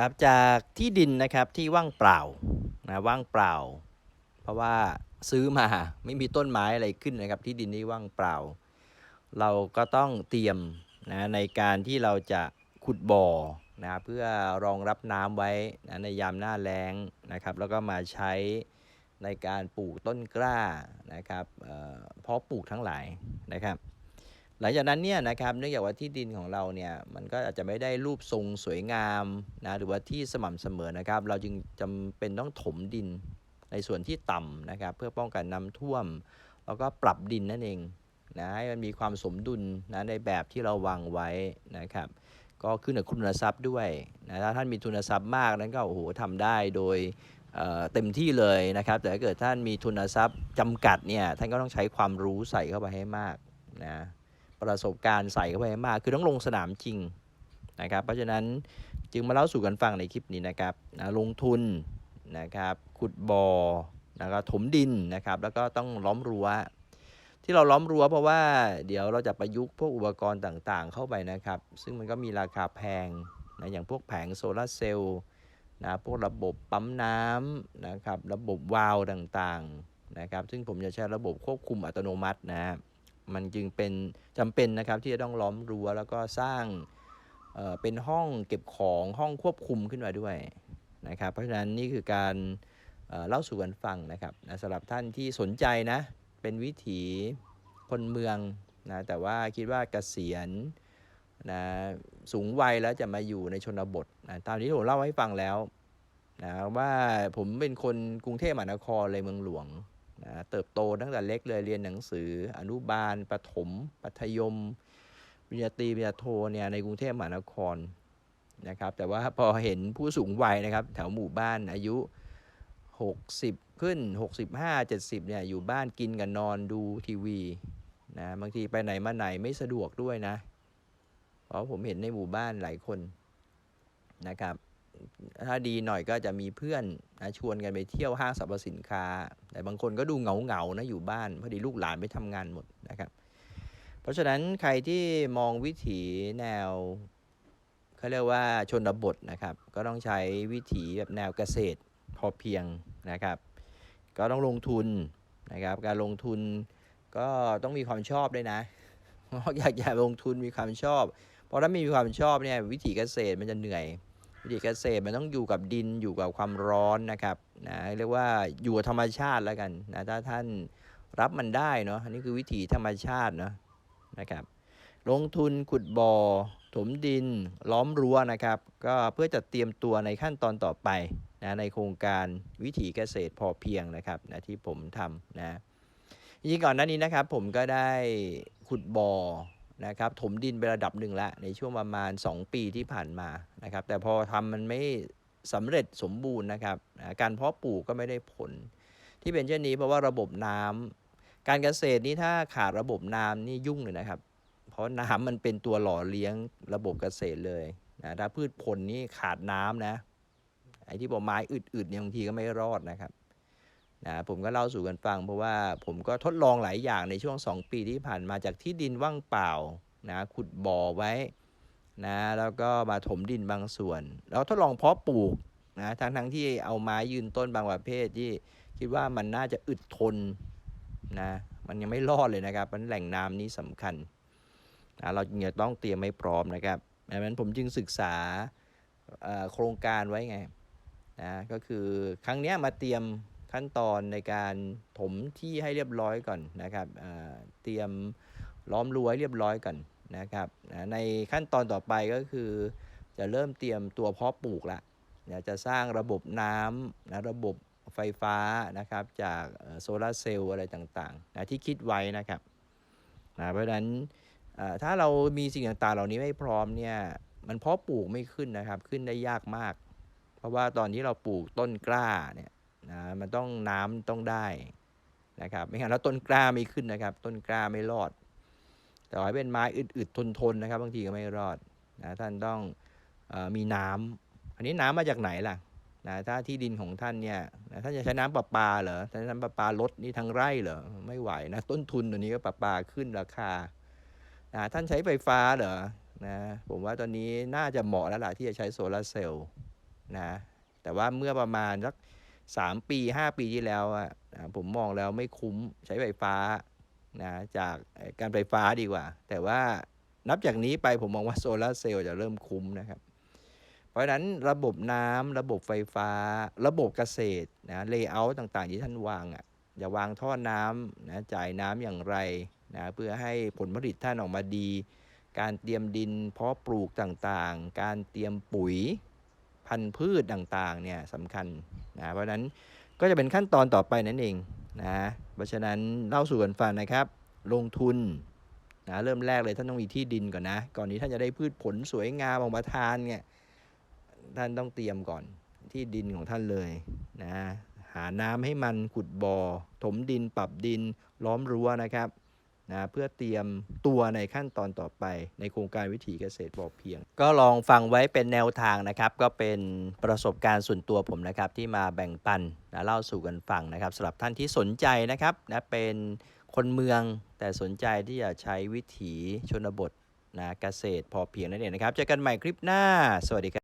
ครับจากที่ดินนะครับที่ว่างเปล่านะว่างเปล่า เพราะว่าซื้อมาไม่มีต้นไม้อะไรขึ้นนะครับ ที่ดินนี้ว่างเปล่า เราก็ต้องเตรียมนะในการที่เราจะขุดบ่อนะเพื่อรองรับน้ำไว้นะในยามหน้าแล้งนะครับ แล้วก็มาใช้ในการปลูกต้นกล้านะครับเพาะปลูกทั้งหลายนะครับ หลังจากนั้นเนี่ยนะครับเนื่องจากว่าที่ดินของเราเนี่ยมันก็อาจจะไม่ได้รูปทรงสวยงามนะหรือว่าที่สม่ำเสมอนะครับ เราจึงจำเป็นต้องถมดินในส่วนที่ต่ำนะครับ เพื่อป้องกันน้ำท่วม แล้วก็ปรับดินนั่นเองนะให้มันมีความสมดุลนะในแบบที่เราวางไว้นะครับ ก็ขึ้นกับคุณทรัพย์ด้วยนะถ้าท่านมีทุนทรัพย์มากนั้นก็โอ้โหทำได้โดยเอ่อเต็มที่เลยนะครับ แต่ถ้าเกิดท่านมีทุนทรัพย์จำกัดเนี่ยท่านก็ต้องใช้ความรู้ใส่เข้าไปให้มากนะ ประสบการณ์ใส่เข้าไปให้มาก คือต้องลงสนามจริงนะครับ เพราะฉะนั้นจึงมาเล่าสู่กันฟังในคลิปนี้นะครับนะลงทุนนะครับขุดบ่อนะครับถมดินนะครับ แล้วก็ต้องล้อมรั้วที่เราล้อมรั้วเพราะว่าเดี๋ยวเราจะประยุกต์พวกอุปกรณ์ต่างๆ เข้าไปนะครับ ซึ่งมันก็มีราคาแพงนะอย่างพวกแผงโซลาร์เซลล์นะพวกระบบปั๊มน้ำนะครับ ระบบวาล์วต่างๆนะครับ ซึ่งผมจะใช้ระบบควบคุมอัตโนมัตินะครับ มันจึงเป็นจำเป็นนะครับที่จะต้องล้อมรั้วแล้วก็สร้างเเป็นห้องเก็บของห้องควบคุมขึ้นมาด้วยนะครับ เพราะฉะนั้นนี่คือการเเล่าสู่กันฟังนะครับนะสำหรับท่านที่สนใจนะเป็นวิถีคนเมืองนะแต่ว่าคิดว่าเกษียณนะสูงวัยแล้วจะมาอยู่ในชนบทนะตามที่ผมเล่าให้ฟังแล้วนะว่าผมเป็นคนกรุงเทพมหานครเลยเมืองหลวง นะเติบโตตั้งแต่เล็กเลยเรียนหนังสือ อนุบาลประถมปัธยมปริญญาตรีปริญญาโทเนี่ยในกรุงเทพมหานครนะครับ แต่ว่าพอเห็นผู้สูงวัยนะครับ แถวหมู่บ้านอายุ 60 ขึ้น 65 70เนี่ยอยู่บ้านกินกันนอนดูทีวีนะบางทีไปไหนมาไหนไม่สะดวกด้วยนะ เพราะผมเห็นในหมู่บ้านหลายคนนะครับ ถ้าดีหน่อยก็จะมีเพื่อนนะชวนกันไปเที่ยวห้างสรรพสินค้า แต่บางคนก็ดูเหงาเหงาๆนะอยู่บ้านพอดีลูกหลานไปทำงานหมดนะครับ เพราะฉะนั้นใครที่มองวิถีแนวเขาเรียกว่าชนบทนะครับ ก็ต้องใช้วิถีแบบแนวเกษตรพอเพียงนะครับ ก็ต้องลงทุนนะครับ การลงทุนก็ต้องมีความชอบด้วยนะอยากจะลงทุนมีความชอบ เพราะถ้าไม่มีความชอบเนี่ยวิถีเกษตรมันจะเหนื่อย วิถีเกษตรมันต้องอยู่กับดินอยู่กับความร้อนนะครับนะเรียกว่าอยู่กับธรรมชาติแล้วกันนะถ้าท่านรับมันได้เนาะอันนี้คือวิถีธรรมชาติเนาะนะครับลงทุนขุดบ่อ ถมดิน ล้อมรั้วนะครับ ก็เพื่อจะเตรียมตัวในขั้นตอนต่อไปนะในโครงการวิถีเกษตรพอเพียงนะครับนะที่ผมทำนะจริงก่อนหน้านี้นะครับ ผมก็ได้ขุดบ่อ นะครับถมดินไประดับหนึ่งแล้วในช่วงประมาณ 2 ปีที่ผ่านมานะครับแต่พอทำมันไม่สำเร็จสมบูรณ์นะครับการเพาะปลูกก็ไม่ได้ผล ที่เป็นเช่นนี้เพราะว่าระบบน้ำการเกษตรนี่ถ้าขาดระบบน้ำนี่ยุ่งเลยนะครับ เพราะน้ำมันเป็นตัวหล่อเลี้ยงระบบเกษตรเลยนะถ้าพืชผลนี่ขาดน้ำนะไอ้ที่บอกไม้อึดๆเนี่ยบางทีก็ไม่รอดนะครับ นะผมก็เล่าสู่กันฟัง เพราะว่าผมก็ทดลองหลายอย่างในช่วง 2 ปีที่ผ่านมาจากที่ดินว่างเปล่านะขุดบ่อไว้นะแล้วก็มาถมดินบางส่วน แล้วทดลองเพาะปลูกนะทั้งทั้งที่เอาไม้ยืนต้นบางประเภทที่คิดว่ามันน่าจะอึดทนนะมันยังไม่รอดเลยนะครับมันแหล่งน้ำนี้สำคัญนะเราจึงจะต้องเตรียมให้พร้อมนะครับดังนั้นผมจึงศึกษาโครงการไว้ไงนะก็คือครั้งนี้มาเตรียม ขั้นตอนในการถมที่ให้เรียบร้อยก่อนนะครับเตรียมล้อมรั้วเรียบร้อยก่อนนะครับในขั้นตอนต่อไปก็คือ จะเริ่มเตรียมตัวเพาะปลูกละนะจะสร้างระบบน้ำนะระบบไฟฟ้านะครับจากโซลาร์เซลล์อะไรต่างๆนะที่คิดไว้นะครับนะเพราะฉะนั้นถ้าเรามีสิ่งต่างๆ เหล่านี้ไม่พร้อมเนี่ยมันเพาะปลูกไม่ขึ้นนะครับขึ้นได้ยากมาก เพราะว่าตอนที่เราปลูกต้นกล้าเนี่ย นะมันต้องน้ำต้องได้นะครับไม่งั้นแล้วต้นกล้าไม่ขึ้นนะครับ ต้นกล้าไม่รอด แต่ว่าเป็นไม้อึดๆทนๆนะครับ บางทีก็ไม่รอดนะท่านต้องออมีน้ำอันนี้น้ำมาจากไหนล่ะนะถ้าที่ดินของท่านเนี่ยนะท่านจะใช้น้ำประปาเหรอท่านน้ำประปาลดนี่ทั้งไร่เหรอไม่ไหวนะต้นทุนตัวนี้ก็ประปาขึ้นราคานะท่านใช้ไฟฟ้าเหรอนะผมว่าตอนนี้น่าจะเหมาะแล้วล่ะที่จะใช้โซลาร์เซลล์นะแต่ว่าเมื่อประมาณสัก สามปีห้าปีที่แล้วอะนะผมมองแล้วไม่คุ้มใช้ไฟฟ้านะจากการไฟฟ้าดีกว่า แต่ว่านับจากนี้ไปผมมองว่าโซลาเซลล์จะเริ่มคุ้มนะครับ เพราะฉะนั้นระบบน้ำระบบไฟฟ้า ระบบเกษตรนะเลเยอร์ต่างๆ ที่ท่านวางอะอย่าวางท่อน้ำนะจ่ายน้ำอย่างไรนะเพื่อให้ผลผลิตท่านออกมาดี การเตรียมดินเพาะปลูกต่างๆ การเตรียมปุ๋ย พันธุ์พืชต่างๆเนี่ยสำคัญนะเพราะนั้นก็จะเป็นขั้นตอนต่อไปนั่นเองนะเพราะฉะนั้นเล่าสู่กันฟังนะครับ ลงทุนนะเริ่มแรกเลยท่านต้องมีที่ดินก่อนนะ ก่อนนี้ท่านจะได้พืชผลสวยงามออกมาทานเนี่ยท่านต้องเตรียมก่อนที่ดินของท่านเลยนะหาน้ำให้มันขุดบ่อ ถมดินปรับดินล้อมรั้วนะครับ นะเพื่อเตรียมตัวในขั้นตอนต่อไป ในโครงการวิถีเกษตรพอเพียง ก็ลองฟังไว้เป็นแนวทางนะครับ ก็เป็นประสบการณ์ส่วนตัวผมนะครับ ที่มาแบ่งปันนะเล่าสู่กันฟังนะครับสำหรับท่านที่สนใจนะครับนะเป็นคนเมืองแต่สนใจที่จะใช้วิถีชนบทนะเกษตรพอเพียงนั่นเองนะครับเจอกันใหม่คลิปหน้า สวัสดีครับ